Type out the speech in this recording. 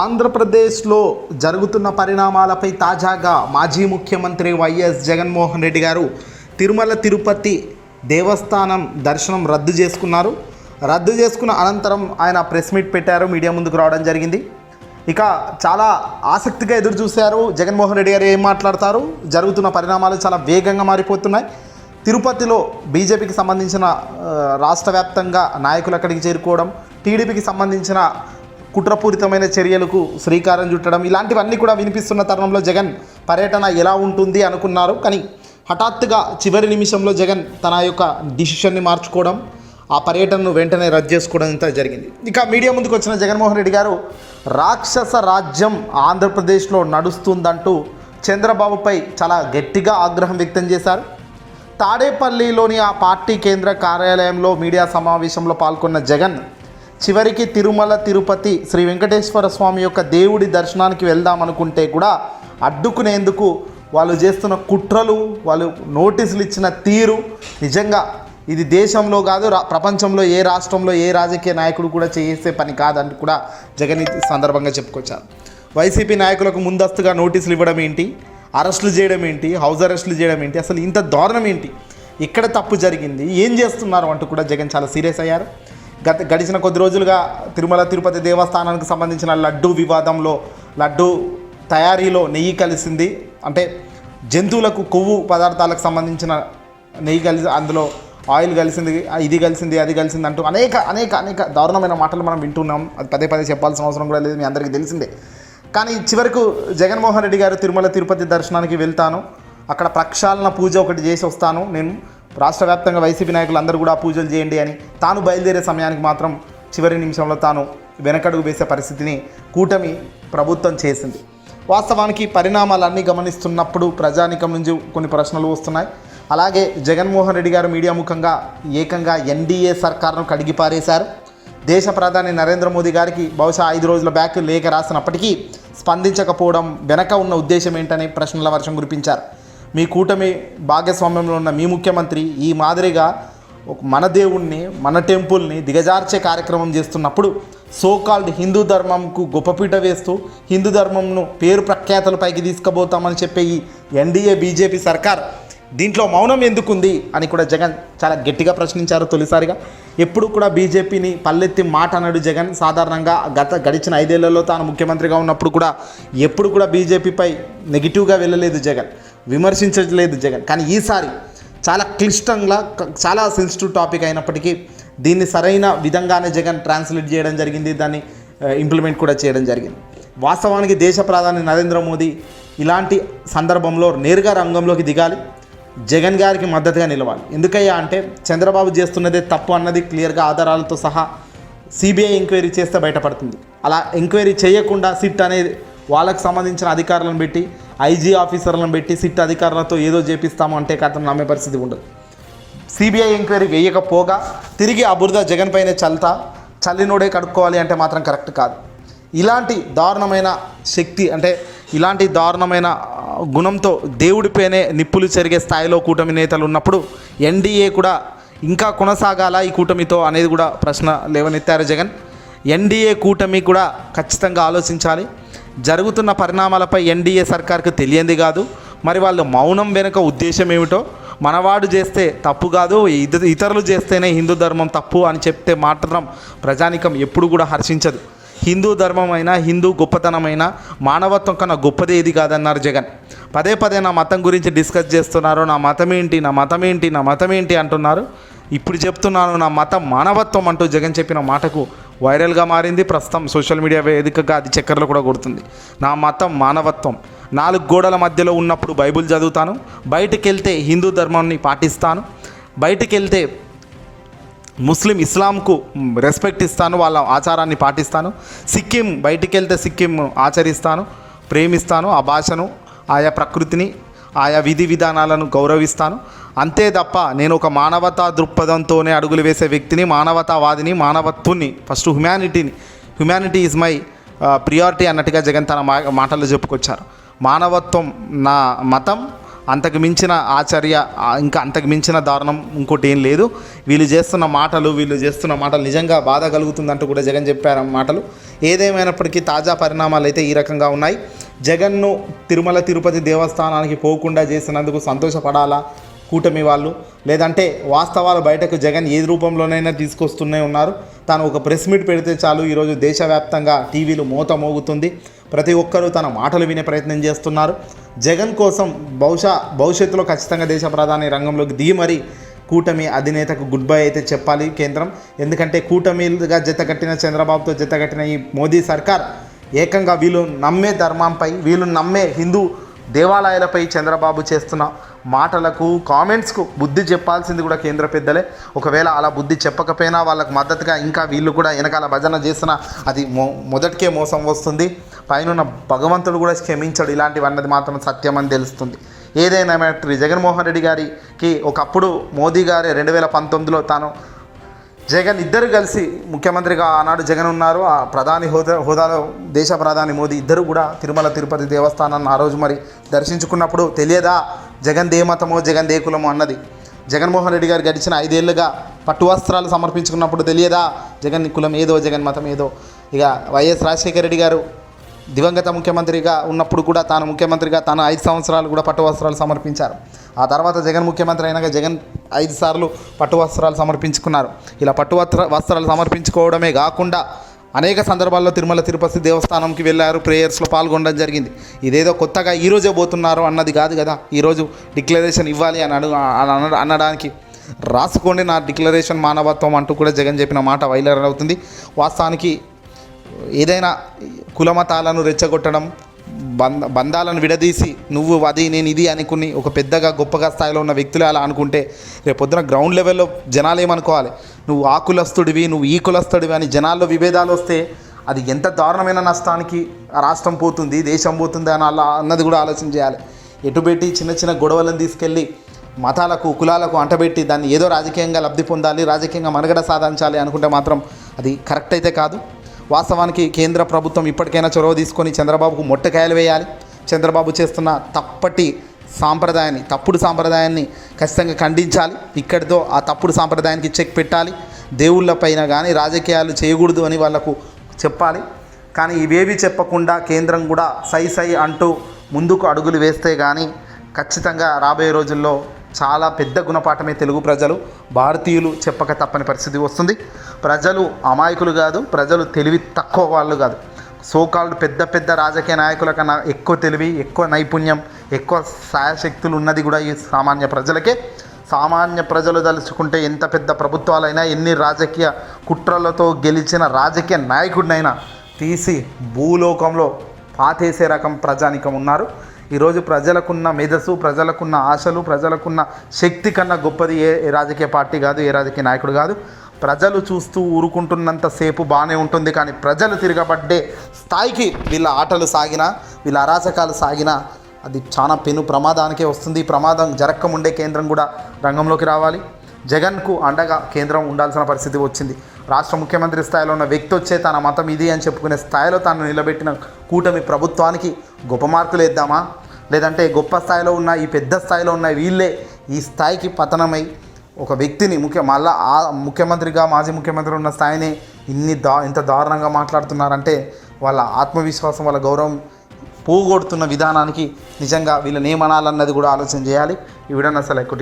ఆంధ్రప్రదేశ్లో జరుగుతున్న పరిణామాలపై తాజాగా మాజీ ముఖ్యమంత్రి వైఎస్ జగన్మోహన్ రెడ్డి గారు తిరుమల తిరుపతి దేవస్థానం దర్శనం రద్దు చేసుకున్నారు. రద్దు చేసుకున్న అనంతరం ఆయన ప్రెస్ మీట్ పెట్టారు. మీడియా ముందుకు రావడం జరిగింది. ఇక చాలా ఆసక్తిగా ఎదురు చూశారు జగన్మోహన్ రెడ్డి గారు ఏం మాట్లాడతారు? జరుగుతున్న పరిణామాలు చాలా వేగంగా మారిపోతున్నాయి. తిరుపతిలో బీజేపీకి సంబంధించిన రాష్ట్ర వ్యాప్తంగా నాయకులు అక్కడికి చేరుకోవడం టీడీపీకి సంబంధించిన కుట్రపూరితమైన చర్యలకు శ్రీకారం చుట్టడం ఇలాంటివన్నీ కూడా వినిపిస్తున్న తరుణంలో జగన్ పర్యటన ఎలా ఉంటుంది అనుకున్నారు. కానీ హఠాత్తుగా చివరి నిమిషంలో జగన్ తన యొక్క డిసిషన్ని మార్చుకోవడం ఆ పర్యటనను వెంటనే రద్దు చేసుకోవడం ఇంత జరిగింది. ఇక మీడియా ముందుకు వచ్చిన జగన్మోహన్ రెడ్డి గారు రాక్షస రాజ్యం ఆంధ్రప్రదేశ్లో నడుస్తుందంటూ చంద్రబాబుపై చాలా గట్టిగా ఆగ్రహం వ్యక్తం చేశారు. తాడేపల్లిలోని ఆ పార్టీ కేంద్ర కార్యాలయంలో మీడియా సమావేశంలో పాల్గొన్న జగన్ చివరికి తిరుమల తిరుపతి శ్రీ వెంకటేశ్వర స్వామి యొక్క దేవుడి దర్శనానికి వెళ్దామనుకుంటే కూడా అడ్డుకునేందుకు వాళ్ళు చేస్తున్న కుట్రలు వాళ్ళు నోటీసులు ఇచ్చిన తీరు నిజంగా ఇది దేశంలో కాదు రా ప్రపంచంలో ఏ రాష్ట్రంలో ఏ రాజకీయ నాయకుడు కూడా చేసే పని కాదని కూడా జగన్ సందర్భంగా చెప్పుకొచ్చారు. వైసీపీ నాయకులకు ముందస్తుగా నోటీసులు ఇవ్వడం ఏంటి? అరెస్టులు చేయడం ఏంటి? హౌస్ అరెస్టులు చేయడం ఏంటి? అసలు ఇంత దారుణం ఏంటి? ఇక్కడ తప్పు జరిగింది ఏం చేస్తున్నారు అంటూ కూడా జగన్ చాలా సీరియస్ అయ్యారు. గత గడిచిన కొద్ది రోజులుగా తిరుమల తిరుపతి దేవస్థానానికి సంబంధించిన లడ్డు వివాదంలో లడ్డు తయారీలో నెయ్యి కలిసింది. అంటే జంతువులకు కొవ్వు పదార్థాలకు సంబంధించిన నెయ్యి కలిసి అందులో ఆయిల్ కలిసింది ఇది కలిసింది అది కలిసింది అంటూ అనేక అనేక అనేక దారుణమైన మాటలు మనం వింటున్నాం. అది పదే పదే చెప్పాల్సిన అవసరం కూడా లేదు మీ అందరికీ తెలిసిందే. కానీ చివరకు జగన్మోహన్ రెడ్డి గారు తిరుమల తిరుపతి దర్శనానికి వెళ్తాను. అక్కడ ప్రక్షాళన పూజ ఒకటి చేసి వస్తాను నేను. రాష్ట్ర వ్యాప్తంగా వైసీపీ నాయకులు అందరూ కూడా పూజలు చేయండి అని తాను బయలుదేరే సమయానికి మాత్రం చివరి నిమిషంలో తాను వెనకడుగు వేసే పరిస్థితిని కూటమి ప్రభుత్వం చేసింది. వాస్తవానికి పరిణామాలన్నీ గమనిస్తున్నప్పుడు ప్రజానికం నుంచి కొన్ని ప్రశ్నలు వస్తున్నాయి. అలాగే జగన్మోహన్ రెడ్డి గారు మీడియా ముఖంగా ఏకంగా ఎన్డీఏ సర్కార్ను కడిగిపారేశారు. దేశ ప్రధాని నరేంద్ర మోదీ గారికి బహుశా ఐదు రోజుల బ్యాక్ లేఖ రాసినప్పటికీ స్పందించకపోవడం వెనక ఉన్న ఉద్దేశం ఏంటనే ప్రశ్నల వర్షం కురిపించారు. మీ కూటమి భాగస్వామ్యంలో ఉన్న మీ ముఖ్యమంత్రి ఈ మాదిరిగా మన దేవుణ్ణి మన టెంపుల్ని దిగజార్చే కార్యక్రమం చేస్తున్నప్పుడు సోకాల్డ్ హిందూ ధర్మంకు గొప్పపీట వేస్తూ హిందూ ధర్మంను పేరు ప్రఖ్యాతల పైకి తీసుకుపోతామని చెప్పే ఈ ఎన్డీఏ బీజేపీ సర్కార్ దీంట్లో మౌనం ఎందుకుంది అని కూడా జగన్ చాలా గట్టిగా ప్రశ్నించారు తొలిసారిగా. ఎప్పుడు కూడా బీజేపీని పల్లెత్తి మాట అన్నాడు జగన్. సాధారణంగా గత గడిచిన ఐదేళ్ళలో తాను ముఖ్యమంత్రిగా ఉన్నప్పుడు కూడా ఎప్పుడు కూడా బీజేపీపై నెగిటివ్గా వెళ్ళలేదు జగన్. విమర్శించలేదు జగన్. కానీ ఈసారి చాలా క్లిష్టంగా చాలా సెన్సిటివ్ టాపిక్ అయినప్పటికీ దీన్ని సరైన విధంగానే జగన్ ట్రాన్స్లేట్ చేయడం జరిగింది దాన్ని ఇంప్లిమెంట్ కూడా చేయడం జరిగింది. వాస్తవానికి దేశ ప్రధాని నరేంద్ర మోదీ ఇలాంటి సందర్భంలో నేరుగా రంగంలోకి దిగాలి జగన్ గారికి మద్దతుగా నిలవాలి. ఎందుకయ్యా అంటే చంద్రబాబు చేస్తున్నదే తప్పు అన్నది క్లియర్గా ఆధారాలతో సహా సిబిఐ ఎంక్వైరీ చేస్తే బయటపడుతుంది. అలా ఎంక్వైరీ చేయకుండా సిట్ అనేది వాళ్ళకు సంబంధించిన అధికారులను పెట్టి ఐజీ ఆఫీసర్లను పెట్టి సిట్ అధికారులతో ఏదో చేపిస్తాము అంటే కథం నమ్మే పరిస్థితి ఉండదు. సిబిఐ ఎంక్వైరీ వేయకపోగా తిరిగి ఆ బురద జగన్ పైనే చల్తా చల్లినోడే కడుక్కోవాలి అంటే మాత్రం కరెక్ట్ కాదు. ఇలాంటి దారుణమైన శక్తి అంటే ఇలాంటి దారుణమైన గుణంతో దేవుడిపైనే నిప్పులు చెరిగే స్థాయిలో కూటమి నేతలు ఉన్నప్పుడు ఎన్డీఏ కూడా ఇంకా కొనసాగాల ఈ కూటమితో అనేది కూడా ప్రశ్న లేవనెత్తారు జగన్. ఎన్డీఏ కూటమి కూడా ఖచ్చితంగా ఆలోచించాలి. జరుగుతున్న పరిణామాలపై ఎన్డీఏ సర్కార్కు తెలియంది కాదు. మరి వాళ్ళు మౌనం వెనుక ఉద్దేశం ఏమిటో? మనవాడు చేస్తే తప్పు కాదు ఇతరులు చేస్తేనే హిందూ ధర్మం తప్పు అని చెప్తే మాత్రం ప్రజానికం ఎప్పుడు కూడా హర్షించదు. హిందూ ధర్మమైన హిందూ గొప్పతనమైన మానవత్వం కన్నా గొప్పది ఏది కాదన్నారు జగన్. పదే పదే నా మతం గురించి డిస్కస్ చేస్తున్నారు నా మతం ఏంటి నా మతం ఏంటి నా మతం ఏంటి అంటున్నారు. ఇప్పుడు చెప్తున్నాను నా మతం మానవత్వం అంటూ జగన్ చెప్పిన మాటకు వైరల్గా మారింది. ప్రస్తుతం సోషల్ మీడియా వేదికగా అది చక్కర్లు కూడా కొడుతుంది. నా మతం మానవత్వం. నాలుగు గోడల మధ్యలో ఉన్నప్పుడు బైబిల్ చదువుతాను. బయటికి వెళ్తే హిందూ ధర్మాన్ని పాటిస్తాను. బయటికి వెళ్తే ముస్లిం ఇస్లాంకు రెస్పెక్ట్ ఇస్తాను. వాళ్ళ ఆచారాన్ని పాటిస్తాను. సిక్కిం బయటికి వెళ్తే సిక్కిం ఆచరిస్తాను. ప్రేమిస్తాను ఆ భాషను ఆయా ప్రకృతిని. ఆయా విధి విధానాలను గౌరవిస్తాను. అంతే తప్ప నేను ఒక మానవతా దృక్పథంతోనే అడుగులు వేసే వ్యక్తిని మానవతావాదిని మానవత్వుని ఫస్ట్ హ్యుమానిటీని హ్యుమానిటీ ఈజ్ మై ప్రియారిటీ అన్నట్టుగా జగన్ తన మాటల్లో చెప్పుకొచ్చారు. మానవత్వం నా మతం అంతకు మించిన ఆచర్య ఇంకా అంతకు మించిన దారుణం ఇంకోటి ఏం లేదు. వీళ్ళు చేస్తున్న మాటలు వీళ్ళు చేస్తున్న మాటలు నిజంగా బాధ కలుగుతుందంటూ కూడా జగన్ చెప్పారు మాటలు. ఏదేమైనప్పటికీ తాజా పరిణామాలు అయితే ఈ రకంగా ఉన్నాయి. జగన్ను తిరుమల తిరుపతి దేవస్థానానికి పోకుండా చేసినందుకు సంతోషపడాలా కూటమి వాళ్ళు? లేదంటే వాస్తవాలు బయటకు జగన్ ఏ రూపంలోనైనా తీసుకొస్తూనే ఉన్నారు. తాను ఒక ప్రెస్ మీట్ పెడితే చాలు ఈరోజు దేశవ్యాప్తంగా టీవీలు మూత మోగుతుంది. ప్రతి ఒక్కరూ తన మాటలు వినే ప్రయత్నం చేస్తున్నారు. జగన్ కోసం బహుశా భవిష్యత్తులో ఖచ్చితంగా దేశ ప్రధాని రంగంలోకి దిగి మరీ కూటమి అధినేతకు గుడ్ బై అయితే చెప్పాలి కేంద్రం. ఎందుకంటే కూటమిగా జతకట్టిన చంద్రబాబుతో జతకట్టిన ఈ మోదీ సర్కార్ ఏకంగా వీళ్ళు నమ్మే ధర్మంపై వీళ్ళు నమ్మే హిందూ దేవాలయాలపై చంద్రబాబు చేస్తున్న మాటలకు కామెంట్స్కు బుద్ధి చెప్పాల్సింది కూడా కేంద్ర పెద్దలే. ఒకవేళ అలా బుద్ధి చెప్పకపోయినా వాళ్ళకు మద్దతుగా ఇంకా వీళ్ళు కూడా వెనకాల భజన చేసిన అది మొ మొదటికే మోసం వస్తుంది. పైన భగవంతుడు కూడా క్షమించడు. ఇలాంటివన్నది మాత్రం సత్యం అని తెలుస్తుంది. ఏదైనా మ్యాటర్ జగన్మోహన్ రెడ్డి గారికి ఒకప్పుడు మోదీ గారి రెండు వేల పంతొమ్మిదిలో తాను జగన్ ఇద్దరు కలిసి ముఖ్యమంత్రిగా ఆనాడు జగన్ ఉన్నారు. ఆ ప్రధాని హోదా హోదాలో దేశ ప్రధాని మోదీ ఇద్దరు కూడా తిరుమల తిరుపతి దేవస్థానాన్ని ఆ రోజు మరి దర్శించుకున్నప్పుడు తెలియదా? జగన్ దే మతమో జగన్ దే కులమో అన్నది. జగన్మోహన్ రెడ్డి గారు గడిచిన ఐదేళ్ళుగా పట్టు వస్త్రాలు సమర్పించుకున్నప్పుడు తెలియదా? జగన్ కులం ఏదో జగన్ మతం ఏదో. ఇక వైఎస్ రాజశేఖర రెడ్డి గారు దివంగత ముఖ్యమంత్రిగా ఉన్నప్పుడు కూడా తాను ముఖ్యమంత్రిగా తాను ఐదు సంవత్సరాలు కూడా పట్టు వస్త్రాలు సమర్పించారు. ఆ తర్వాత జగన్ ముఖ్యమంత్రి అయినాక జగన్ ఐదు సార్లు పట్టు వస్త్రాలు సమర్పించుకున్నారు. ఇలా పట్టు వస్త్ర వస్త్రాలు సమర్పించుకోవడమే కాకుండా అనేక సందర్భాల్లో తిరుమల తిరుపతి దేవస్థానంకి వెళ్ళారు ప్రేయర్స్లో పాల్గొనడం జరిగింది. ఇదేదో కొత్తగా ఈరోజే పోతున్నారు అన్నది కాదు కదా? ఈరోజు డిక్లరేషన్ ఇవ్వాలి అని అడుగు అనడానికి రాసుకోండి నా డిక్లరేషన్ మానవత్వం అంటూ కూడా జగన్ చెప్పిన మాట వైలర్ అవుతుంది వాస్తవానికి ఏదైనా కులమతాలను రెచ్చగొట్టడం బంధ బంధాలను విడదీసి నువ్వు అది నేను ఇది అనుకుని ఒక పెద్దగా గొప్పగా స్థాయిలో ఉన్న వ్యక్తులు అలా అనుకుంటే రేపు పొద్దున గ్రౌండ్ లెవెల్లో జనాలు ఏమనుకోవాలి? నువ్వు ఆ కులస్తుడివి నువ్వు ఈ కులస్తుడివి అని జనాల్లో విభేదాలు వస్తే అది ఎంత దారుణమైన నష్టానికి రాష్ట్రం పోతుంది దేశం పోతుంది అని అలా అన్నది కూడా ఆలోచన చేయాలి. ఎటుబెట్టి చిన్న చిన్న గొడవలను తీసుకెళ్ళి మతాలకు కులాలకు అంటబెట్టి దాన్ని ఏదో రాజకీయంగా లబ్ధి పొందాలి రాజకీయంగా మనుగడ సాధించాలి అనుకుంటే మాత్రం అది కరెక్ట్ అయితే కాదు. వాస్తవానికి కేంద్ర ప్రభుత్వం ఇప్పటికైనా చొరవ తీసుకొని చంద్రబాబుకు మొట్టకాయలు వేయాలి. చంద్రబాబు చేస్తున్న తప్పటి సాంప్రదాయాన్ని తప్పుడు సాంప్రదాయాన్ని ఖచ్చితంగా ఖండించాలి. ఇక్కడితో ఆ తప్పుడు సాంప్రదాయానికి చెక్ పెట్టాలి. దేవుళ్ళపైన కానీ రాజకీయాలు చేయకూడదు అని వాళ్ళకు చెప్పాలి. కానీ ఇవేవి చెప్పకుండా కేంద్రం కూడా సై సై అంటూ ముందుకు అడుగులు వేస్తే కానీ ఖచ్చితంగా రాబోయే రోజుల్లో చాలా పెద్ద గుణపాఠమే తెలుగు ప్రజలు. భారతీయులు చెప్పక తప్పని పరిస్థితి వస్తుంది. ప్రజలు అమాయకులు కాదు ప్రజలు తెలివి తక్కువ వాళ్ళు కాదు. సోకాల్డ్ పెద్ద పెద్ద రాజకీయ నాయకుల కన్నా ఎక్కువ తెలివి ఎక్కువ నైపుణ్యం ఎక్కువ సాయశక్తులు ఉన్నది కూడా ఈ సామాన్య ప్రజలకే. సామాన్య ప్రజలు తలుచుకుంటే ఎంత పెద్ద ప్రభుత్వాలైనా ఎన్ని రాజకీయ కుట్రలతో గెలిచిన రాజకీయ నాయకుడినైనా తీసి భూలోకంలో పాతేసే రకం ప్రజానికం ఉన్నారు. ఈరోజు ప్రజలకున్న మేధస్సు ప్రజలకున్న ఆశలు ప్రజలకున్న శక్తి కన్నా గొప్పది ఏ రాజకీయ పార్టీ కాదు ఏ రాజకీయ నాయకుడు కాదు. ప్రజలు చూస్తూ ఊరుకుంటున్నంతసేపు బాగానే ఉంటుంది కానీ ప్రజలు తిరగబడ్డే స్థాయికి వీళ్ళ ఆటలు సాగినా వీళ్ళ అరాచకాలు సాగినా అది చాలా పెను ప్రమాదానికే వస్తుంది. ప్రమాదం జరక్కముండే కేంద్రం కూడా రంగంలోకి రావాలి. జగన్కు అండగా కేంద్రం ఉండాల్సిన పరిస్థితి వచ్చింది. రాష్ట్ర ముఖ్యమంత్రి స్థాయిలో ఉన్న వ్యక్తి వచ్చే తన మతం ఇది అని చెప్పుకునే స్థాయిలో తాను నిలబెట్టిన కూటమి ప్రభుత్వానికి గొప్ప మార్కులు వేద్దామా? లేదంటే గొప్ప స్థాయిలో ఉన్న ఈ పెద్ద స్థాయిలో ఉన్న వీళ్ళే ఈ స్థాయికి పతనమై ఒక వ్యక్తిని ముఖ్య మళ్ళా ఆ ముఖ్యమంత్రిగా మాజీ ముఖ్యమంత్రి ఉన్న స్థాయిని ఇన్ని దా ఇంత దారుణంగా మాట్లాడుతున్నారంటే వాళ్ళ ఆత్మవిశ్వాసం వాళ్ళ గౌరవం పోగొడుతున్న విధానానికి నిజంగా వీళ్ళని ఏమనాలన్నది కూడా ఆలోచన చేయాలి. ఈ వీడియోని అసలు ఎక్కువ